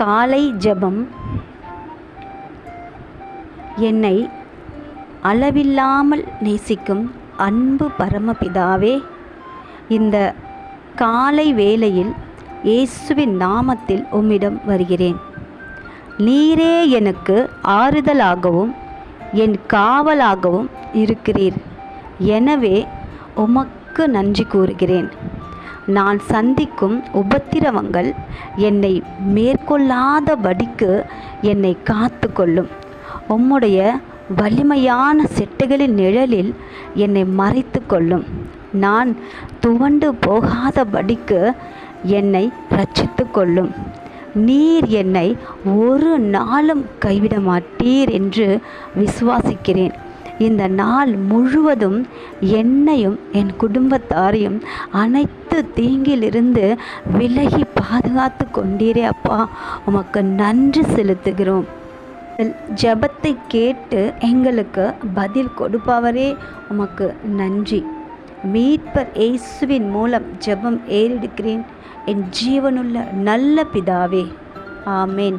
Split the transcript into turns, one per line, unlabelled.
காலை ஜபம் என்னை அளவில்லாமல் நேசிக்கும் அன்பு பரமபிதாவே இந்த காலை வேளையில் இயேசுவின் நாமத்தில் உம்மிடம் வருகிறேன். நீரே எனக்கு ஆறுதலாகவும் என் காவலாகவும் இருக்கிறீர். எனவே உமக்கு நன்றி கூறுகிறேன். நான் சந்திக்கும் உபத்திரவங்கள் என்னை மேற்கொள்ளாதபடிக்கு என்னை காத்து கொள்ளும் உம்முடைய வலிமையான செட்டுகளின் நிழலில் என்னை மறைத்து கொள்ளும் நான் துவண்டு போகாதபடிக்கு என்னை ரட்சித்து கொள்ளும் நீர் என்னை ஒரு நாளும் கைவிட மாட்டீர் என்று விசுவாசிக்கிறேன். இந்த நாள் முழுவதும் என்னையும் என் குடும்பத்தாரையும் அனைத்து தீங்கிலிருந்து விலகி பாதுகாத்து கொண்டீரே அப்பா. உமக்கு நன்றி செலுத்துகிறோம். ஜெபத்தை கேட்டு எங்களுக்கு பதில் கொடுப்பவரே உமக்கு நன்றி. மீட்பர் இயேசுவின் மூலம் ஜெபம் ஏறெடுக்கிறேன். என் ஜீவனுள்ள நல்ல பிதாவே. ஆமேன்.